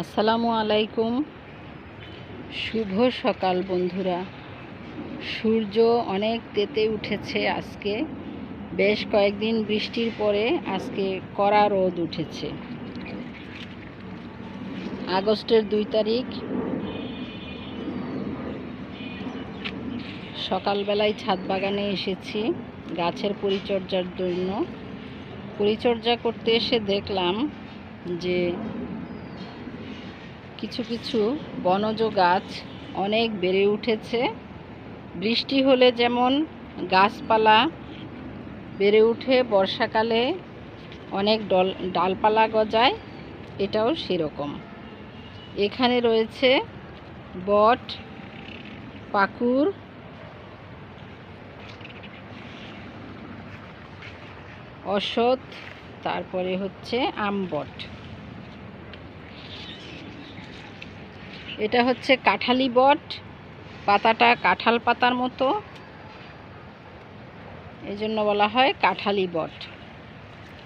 আসসালামু আলাইকুম। শুভ সকাল বন্ধুরা। সূর্য অনেক তেতে উঠেছে আজকে। বেশ কয়েকদিন বৃষ্টির পরে আজকে কড়া রোদ উঠেছে। আগস্টের দুই তারিখ। সকালবেলায় ছাদ বাগানে এসেছি গাছের পরিচর্যার জন্য। পরিচর্যা করতে এসে দেখলাম যে কিছু কিছু বনজ গাছ অনেক বেড়ে উঠেছে। বৃষ্টি হলে যেমন গাছপালা বেড়ে উঠে, বর্ষাকালে অনেক ডল, ডালপালা গজায়, এটাও সেরকম। এখানে রয়েছে বট, পাকুর অসৎ তারপরে হচ্ছে আমবট এটা হচ্ছে কাঁঠালি বট, পাতাটা কাঁঠাল পাতার মতো। এই জন্য বলা হয় কাঁঠালি বট।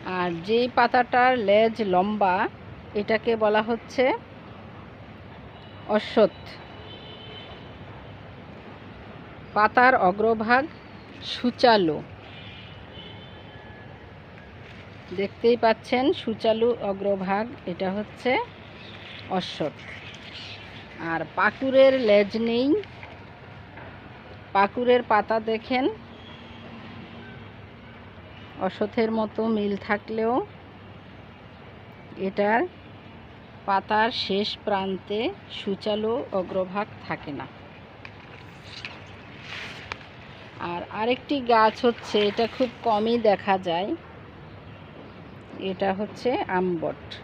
আর যেই পাতাটার লেজ লম্বা, এটাকে বলা হচ্ছে অশ্বত্থ। পাতার অগ্রভাগ সুচালু। দেখতেই পাচ্ছেন সুচালু অগ্রভাগ, এটা হচ্ছে অশ্বত্থ। আর পাকুরের লেজ নেই। পাকুরের পাতা দেখেন। অসথের মতো মিল থাকলেও এটার পাতার শেষ প্রান্তে সুচালু অগ্রভাগ থাকে না। আর আরেকটি গাছ হচ্ছে, এটা খুব কমই দেখা যায়। এটা হচ্ছে আমবট।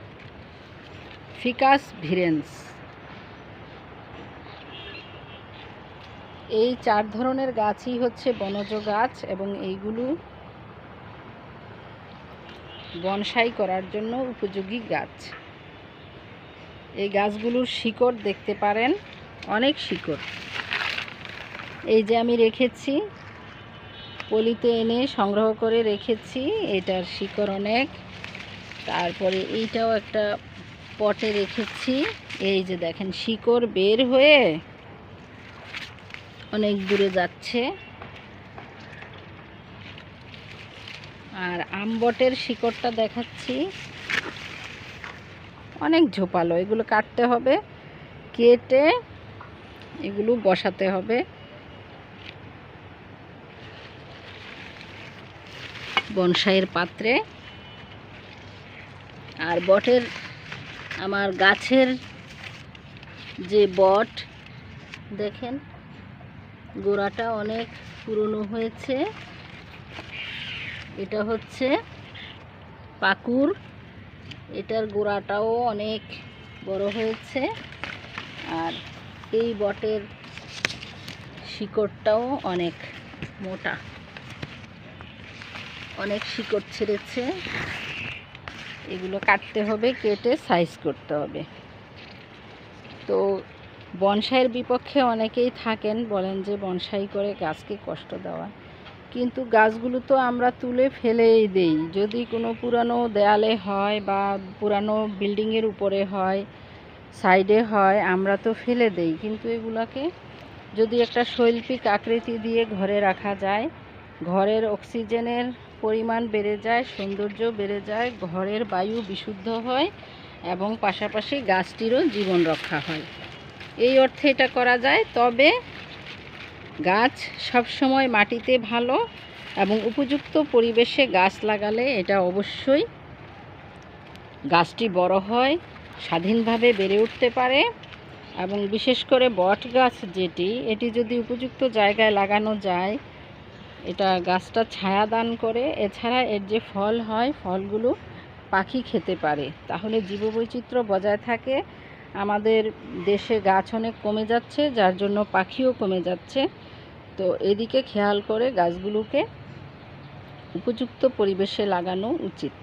ফিকাস ভিরেন্স। এই চার ধরনের গাছই হচ্ছে বনজ গাছ এবং এইগুলো বনসাই করার জন্য উপযোগী গাছ। এই গাছগুলোর শিকড় দেখতে পারেন, অনেক শিকড়। এই যে আমি রেখেছি, পলিতে এনে সংগ্রহ করে রেখেছি, এটার শিকড় অনেক। তারপরে এইটাও একটা পটে রেখেছি। এই যে দেখেন, শিকড় বের হয়ে অনেক দূরে যাচ্ছে। আর আমবটের শিকড়টা দেখাচ্ছি। অনেক ঝোপালো, এগুলো কাটতে হবে, কেটে এগুলো বসাতে হবে। বনসাইয়ের পাত্রে। আর বটের, আমার গাছের যে বট, দেখেন গোড়াটা অনেক পুরনো হয়েছে। এটা হচ্ছে পাকুর। এটার গোড়াটাও অনেক বড় হয়েছে। আর এই বটের শিকড়টাও অনেক মোটা। অনেক শিকড় ছেড়েছে। এগুলো কাটতে হবে, কেটে সাইজ করতে হবে। তো বনসাইয়ের বিপক্ষে অনেকেই থাকেন, বলেন যে বনসাই করে গাছকে কষ্ট দেওয়া। কিন্তু গাছগুলো তো আমরা তুলে ফেলেই দেই। যদি কোনো পুরানো দেয়ালে হয় বা পুরানো বিল্ডিংয়ের উপরে হয়, সাইডে হয়, আমরা তো ফেলে দেই। কিন্তু এগুলাকে যদি একটা শৈল্পিক আকৃতি দিয়ে ঘরে রাখা যায়, ঘরের অক্সিজেনের পরিমাণ বেড়ে যায়, সৌন্দর্য বেড়ে যায়, ঘরের বায়ু বিশুদ্ধ হয় এবং পাশাপাশি গাছটিরও জীবন রক্ষা হয়। এই অর্থে এটা করা যায়। তবে গাছ সব সময় মাটিতে ভালো এবং উপযুক্ত পরিবেশে গাছ লাগালে এটা অবশ্যই গাছটি বড় হয়, স্বাধীনভাবে বেড়ে উঠতে পারে এবং বিশেষ করে বট গাছ যেটি, এটি যদি উপযুক্ত জায়গায় লাগানো যায়, এটা গাছটা ছায়া দান করে। এছাড়া এর যে ফল হয়, ফলগুলো পাখি খেতে পারে। তাহলে জীববৈচিত্র্য বজায় থাকে। আমাদের দেশে গাছ অনেক কমে যাচ্ছে, যার জন্য পাখিও কমে যাচ্ছে। তো এদিকে খেয়াল করে গাছগুলোকে উপযুক্ত পরিবেশে লাগানো উচিত।